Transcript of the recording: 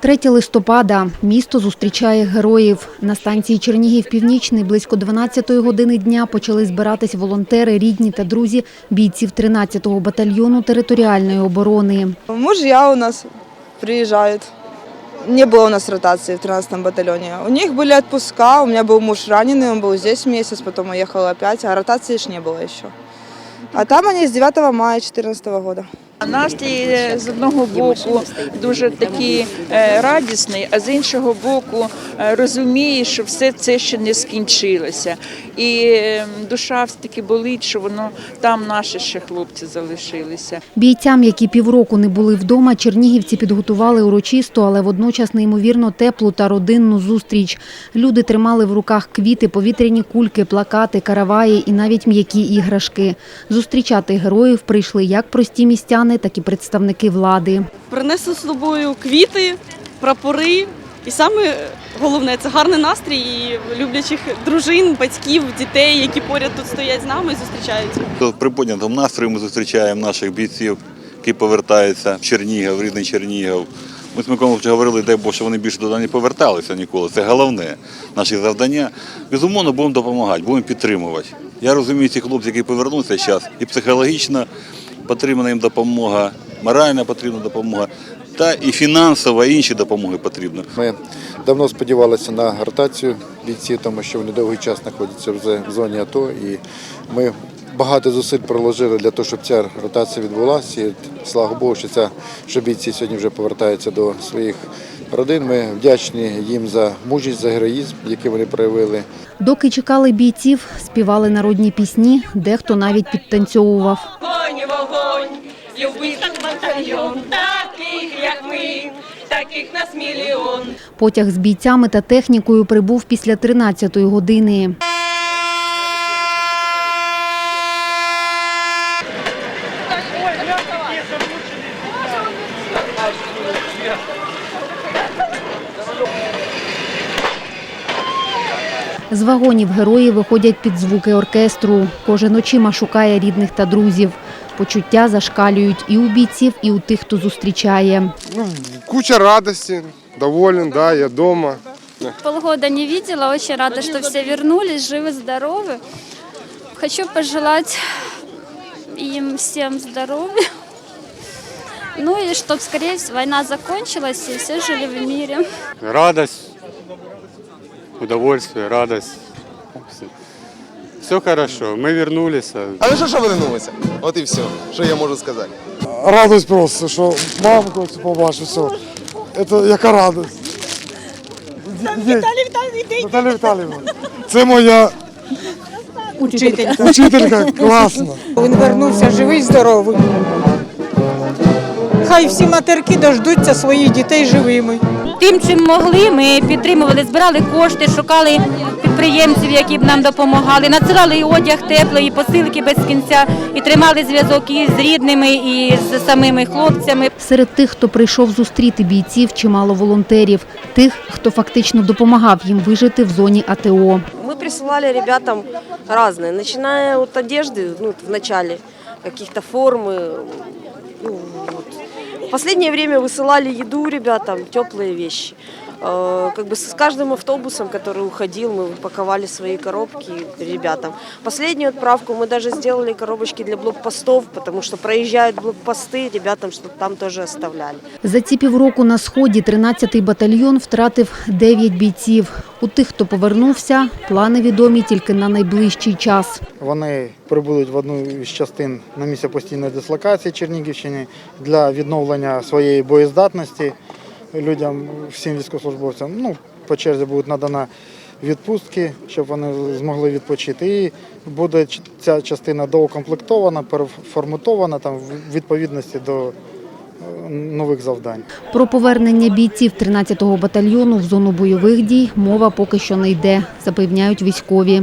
3 листопада. Місто зустрічає героїв. На станції Чернігів Північний близько 12 години дня почали збиратись волонтери, рідні та друзі бійців 13-го батальйону територіальної оборони. Мужья у нас приезжают. Не было у нас ротации в 13-м батальоне. У них были отпуска, у меня был муж раненый, он был здесь месяц, потом уехал опять, а ротации ж не было еще. А там они с 9 мая 2014 года. Настрій е, з одного боку дуже такий е, радісний, а з іншого боку е, розуміє, що все це ще не скінчилося. І е, душа все-таки болить, що воно там наші ще хлопці залишилися. Бійцям, які півроку не були вдома, чернігівці підготували урочисту, але водночас неймовірно теплу та родинну зустріч. Люди тримали в руках квіти, повітряні кульки, плакати, караваї і навіть м'які іграшки. Зустрічати героїв прийшли як прості містяни, так і представники влади. принесли з собою квіти, прапори. І саме головне це гарний настрій і люблячих дружин, батьків, дітей, які поряд тут стоять з нами і зустрічаються. В приподнятому настрої ми зустрічаємо наших бійців, які повертаються в Чернігів, в рідний Чернігів. Ми з Миколою вже говорили, дай Бог, що вони більше туди не поверталися ніколи. Це головне наше завдання. Безумовно, будемо допомагати, будемо підтримувати. Я розумію цих хлопців, які повернуться зараз, і психологічно потрібна їм допомога, моральна потрібна допомога, та і фінансова, і інші допомоги потрібні. Ми давно сподівалися на ротацію бійців, тому що вони довгий час знаходяться вже в зоні АТО. І ми багато зусиль приложили для того, щоб ця ротація відбулася. І слава Богу, що, ця, що бійці сьогодні вже повертаються до своїх родин. Ми вдячні їм за мужність, за героїзм, який вони проявили. Доки чекали бійців, співали народні пісні, дехто навіть підтанцьовував. Вогонь, вогонь, любить батальйон, таких як ми, таких нас мільйон. Потяг з бійцями та технікою прибув після 13-ї години. З вагонів герої виходять під звуки оркестру. Кожен очима шукає рідних та друзів. Почуття зашкалюють і у бійців, і у тих, хто зустрічає. Ну, куча радости, доволен, да, я дома. Полгода не видела, очень рада, что все вернулись, живы, здоровы. Хочу пожелать им всем здоровья. Ну и чтобы скорее всего война закончилась и все жили в мире. радость, удовольствие, радость. Все хорошо, мы вернулись. Але що, що вернулися? От і все, що я можу сказати. Радость просто, що мамку побачив, все. Це яка радость. Віталій Віталій, Наталя Віталіївна. Це моя учителька. Учителька, класно. Він вернувся живий, здоровий. Хай всі матерки дождуться своїх дітей живими. Тим, чим могли, ми підтримували, збирали кошти, шукали підприємців, які б нам допомагали, надсилали і одяг теплий, і посилки без кінця, і тримали зв'язок і з рідними, і з самими хлопцями. Серед тих, хто прийшов зустріти бійців, чимало волонтерів, тих, хто фактично допомагав їм вижити в зоні АТО. Мы присылали ребятам разные, начиная от одежды, ну, в начале, каких-то формы. ну, вот. В последнее время высылали еду ребятам, теплые вещи. Э, Как бы с каждым автобусом, который уходил, мы упаковали свои коробки ребятам. Последнюю отправку мы даже сделали коробочки для блокпостов, потому что проезжают блокпосты, ребятам что там тоже оставляли. За ці півроку на сході 13-й батальйон втратив 9 бійців. У тих, хто повернувся, плани відомі тільки на найближчий час. Вони прибудуть в одну із частин на місце постійної дислокації Чернігівщини для відновлення своєї боєздатності людям, всім військовослужбовцям. Ну, по черзі будуть надана відпустки, щоб вони змогли відпочити. І буде ця частина доукомплектована, переформатована там в відповідності до е, нових завдань. Про повернення бійців 13-го батальйону в зону бойових дій мова поки що не йде, запевняють військові.